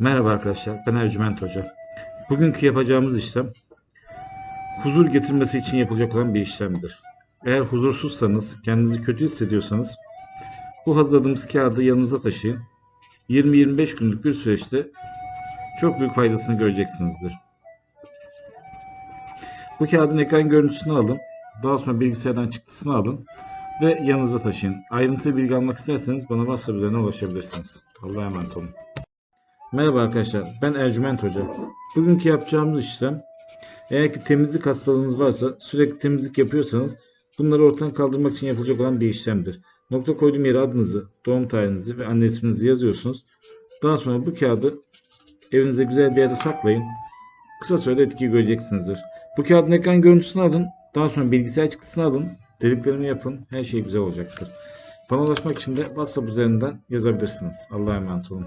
Merhaba arkadaşlar, ben Ercüment Hoca. Bugünkü yapacağımız işlem, huzur getirmesi için yapılacak olan bir işlemdir. Eğer huzursuzsanız, kendinizi kötü hissediyorsanız, bu hazırladığımız kağıdı yanınıza taşıyın. 20-25 günlük bir süreçte çok büyük faydasını göreceksinizdir. Bu kağıdın ekran görüntüsünü alın, daha sonra bilgisayardan çıktısını alın ve yanınıza taşıyın. Ayrıntılı bilgi almak isterseniz bana WhatsApp üzerinden ulaşabilirsiniz. Allah'a emanet olun. Merhaba arkadaşlar, ben Ercüment Hoca. Bugünkü yapacağımız işlem, eğer ki temizlik hastalığınız varsa, sürekli temizlik yapıyorsanız, bunları ortadan kaldırmak için yapılacak olan bir işlemdir. Nokta koyduğum yere adınızı, doğum tarihinizi ve anne isminizi yazıyorsunuz. Daha sonra bu kağıdı evinizde güzel bir yerde saklayın. Kısa sürede etkiyi göreceksinizdir. Bu kağıdın ekran görüntüsünü alın, daha sonra bilgisayar çıktısını alın, dediklerimi yapın, her şey güzel olacaktır. Bana ulaşmak için de WhatsApp üzerinden yazabilirsiniz. Allah'a emanet olun.